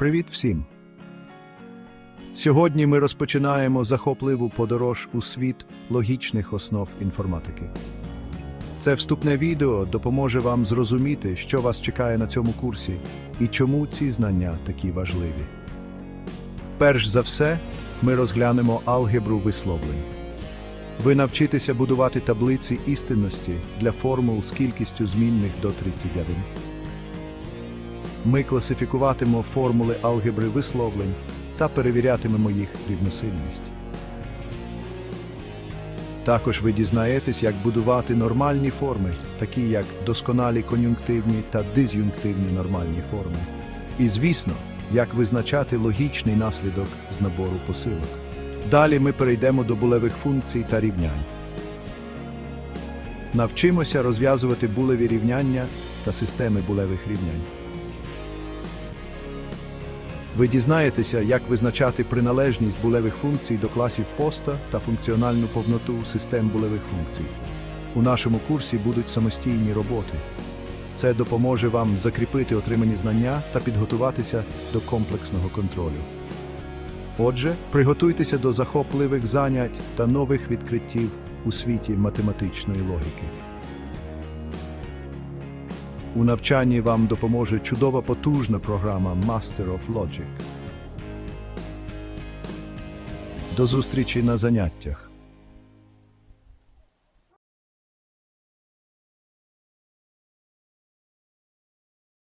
Привіт всім! Сьогодні ми розпочинаємо захопливу подорож у світ логічних основ інформатики. Це вступне відео допоможе вам зрозуміти, що вас чекає на цьому курсі і чому ці знання такі важливі. Перш за все, ми розглянемо алгебру висловлень. Ви навчитеся будувати таблиці істинності для формул з кількістю змінних до 31. Ми класифікуватимемо формули алгебри висловлень та перевірятимемо їх рівносильність. Також ви дізнаєтесь, як будувати нормальні форми, такі як досконалі кон'юнктивні та диз'юнктивні нормальні форми. І, звісно, як визначати логічний наслідок з набору посилок. Далі ми перейдемо до булевих функцій та рівнянь. Навчимося розв'язувати булеві рівняння та системи булевих рівнянь. Ви дізнаєтеся, як визначати приналежність булевих функцій до класів поста та функціональну повноту систем булевих функцій. У нашому курсі будуть самостійні роботи. Це допоможе вам закріпити отримані знання та підготуватися до комплексного контролю. Отже, приготуйтеся до захопливих занять та нових відкриттів у світі математичної логіки. У навчанні вам допоможе чудова потужна програма Master of Logic. До зустрічі на заняттях.